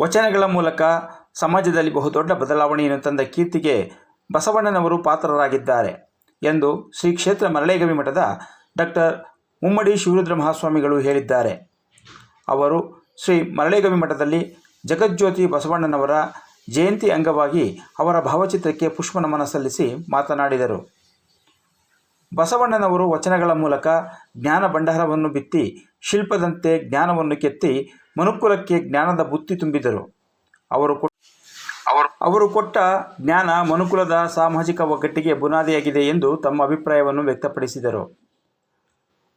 ವಚನಗಳ ಮೂಲಕ ಸಮಾಜದಲ್ಲಿ ಬಹುದೊಡ್ಡ ಬದಲಾವಣೆಯನ್ನು ತಂದ ಕೀರ್ತಿಗೆ ಬಸವಣ್ಣನವರು ಪಾತ್ರರಾಗಿದ್ದಾರೆ. ಎಂದು ಶ್ರೀ ಕ್ಷೇತ್ರ ಮರಳೇಗವಿ ಮಠದ ಡಾಕ್ಟರ್ ಮುಮ್ಮಡಿ ಶಿವರುದ್ರ ಮಹಾಸ್ವಾಮಿಗಳು ಹೇಳಿದ್ದಾರೆ. ಅವರು ಶ್ರೀ ಮರಳೇಗವಿ ಮಠದಲ್ಲಿ ಜಗಜ್ಯೋತಿ ಬಸವಣ್ಣನವರ ಜಯಂತಿ ಅಂಗವಾಗಿ ಅವರ ಭಾವಚಿತ್ರಕ್ಕೆ ಪುಷ್ಪ ನಮನ ಸಲ್ಲಿಸಿ ಮಾತನಾಡಿದರು. ಬಸವಣ್ಣನವರು ವಚನಗಳ ಮೂಲಕ ಜ್ಞಾನ ಭಂಡಾರವನ್ನು ಬಿತ್ತಿ ಶಿಲ್ಪದಂತೆ ಜ್ಞಾನವನ್ನು ಕೆತ್ತಿ ಮನುಕುಲಕ್ಕೆ ಜ್ಞಾನದ ಬುತ್ತಿ ತುಂಬಿದರು. ಅವರು ಅವರು ಕೊಟ್ಟ ಜ್ಞಾನ ಮನುಕುಲದ ಸಾಮಾಜಿಕ ಒಗ್ಗಟ್ಟಿಗೆ ಬುನಾದಿಯಾಗಿದೆ ಎಂದು ತಮ್ಮ ಅಭಿಪ್ರಾಯವನ್ನು ವ್ಯಕ್ತಪಡಿಸಿದರು.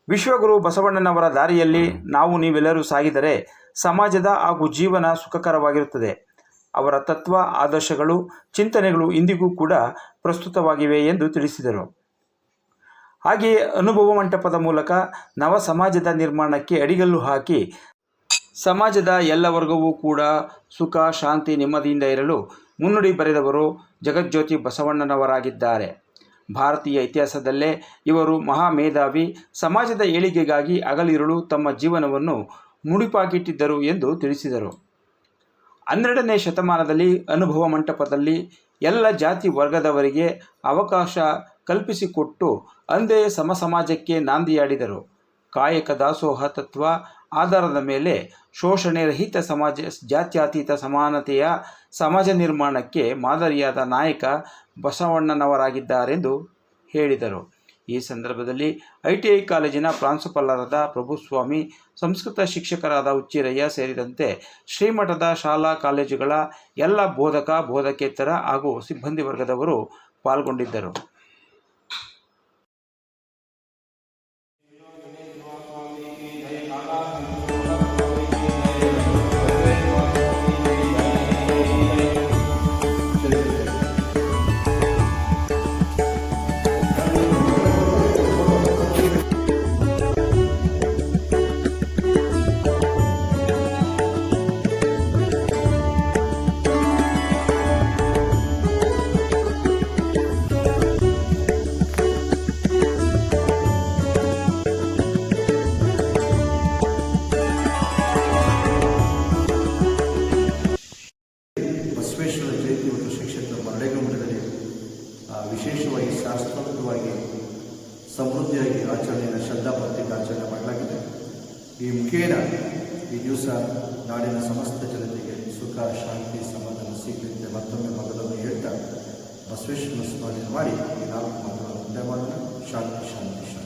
ವಿಶ್ವಗುರು ಬಸವಣ್ಣನವರ ದಾರಿಯಲ್ಲಿ ನಾವು ನೀವೆಲ್ಲರೂ ಸಾಗಿದರೆ ಸಮಾಜದ ಹಾಗೂ ಜೀವನ ಸುಖಕರವಾಗಿರುತ್ತದೆ. ಅವರ ತತ್ವ, ಆದರ್ಶಗಳು, ಚಿಂತನೆಗಳು ಇಂದಿಗೂ ಕೂಡ ಪ್ರಸ್ತುತವಾಗಿವೆ ಎಂದು ತಿಳಿಸಿದರು. ಹಾಗೆಯೇ ಅನುಭವ ಮಂಟಪದ ಮೂಲಕ ನವ ಸಮಾಜದ ನಿರ್ಮಾಣಕ್ಕೆ ಅಡಿಗಲ್ಲು ಹಾಕಿ ಸಮಾಜದ ಎಲ್ಲ ವರ್ಗವೂ ಕೂಡ ಸುಖ, ಶಾಂತಿ, ನೆಮ್ಮದಿಯಿಂದ ಇರಲು ಮುನ್ನುಡಿ ಬರೆದವರು ಜಗಜ್ಯೋತಿ ಬಸವಣ್ಣನವರಾಗಿದ್ದಾರೆ. ಭಾರತೀಯ ಇತಿಹಾಸದಲ್ಲೇ ಇವರು ಮಹಾ ಮೇಧಾವಿ ಸಮಾಜದ ಏಳಿಗೆಗಾಗಿ ಅಗಲಿರುಳು ತಮ್ಮ ಜೀವನವನ್ನು ಮುಡಿಪಾಗಿಟ್ಟಿದ್ದರು ಎಂದು ತಿಳಿಸಿದರು. ಹನ್ನೆರಡನೇ ಶತಮಾನದಲ್ಲಿ ಅನುಭವ ಮಂಟಪದಲ್ಲಿ ಎಲ್ಲ ಜಾತಿ ವರ್ಗದವರಿಗೆ ಅವಕಾಶ ಕಲ್ಪಿಸಿಕೊಟ್ಟು ಅಂದೇ ಸಮಸಮಾಜಕ್ಕೆ ನಾಂದಿಯಾಡಿದರು. ಕಾಯಕ ದಾಸೋಹ ತತ್ವ ಆಧಾರದ ಮೇಲೆ ಶೋಷಣೆ ರಹಿತ ಸಮಾಜ, ಜಾತ್ಯತೀತ ಸಮಾನತೆಯ ಸಮಾಜ ನಿರ್ಮಾಣಕ್ಕೆ ಮಾದರಿಯಾದ ನಾಯಕ ಬಸವಣ್ಣನವರಾಗಿದ್ದಾರೆಂದು ಹೇಳಿದರು. ಈ ಸಂದರ್ಭದಲ್ಲಿ ಐ ಟಿ ಐ ಕಾಲೇಜಿನ ಪ್ರಾಂಶುಪಾಲರಾದ ಪ್ರಭುಸ್ವಾಮಿ, ಸಂಸ್ಕೃತ ಶಿಕ್ಷಕರಾದ ಉಚ್ಚಿರಯ್ಯ ಸೇರಿದಂತೆ ಶ್ರೀಮಠದ ಶಾಲಾ ಕಾಲೇಜುಗಳ ಎಲ್ಲ ಬೋಧಕ, ಬೋಧಕೇತರ ಹಾಗೂ ಸಿಬ್ಬಂದಿ ವರ್ಗದವರು ಪಾಲ್ಗೊಂಡಿದ್ದರು. ವಿಶೇಷವಾಗಿ ಶಾಸ್ತ್ರೋಕ್ತವಾಗಿ ಸಮೃದ್ಧಿಯಾಗಿ ಆಚರಣೆಯನ್ನು ಶ್ರದ್ಧಾಭಕ್ತಿಯಿಂದ ಆಚರಣೆ ಮಾಡಲಾಗಿದೆ. ಈ ಮುಖೇನ ಈ ದಿವಸ ನಾಡಿನ ಸಮಸ್ತ ಜನತೆಗೆ ಸುಖ, ಶಾಂತಿ, ಸಮಾಧಾನ ಸಿಗಲಿದೆ ಮತ್ತೊಮ್ಮೆ ಮಗಳನ್ನು ಹೇಳ್ತಾ ಬಸವೇಶ್ವರ ಸ್ಮರಣೆ ಮಾಡಿ ಈ ನಾಲ್ಕು ಮಾತುಗಳನ್ನು ಮುಂದೆ ಶಾಂತಿ ಶಾಂತಿ.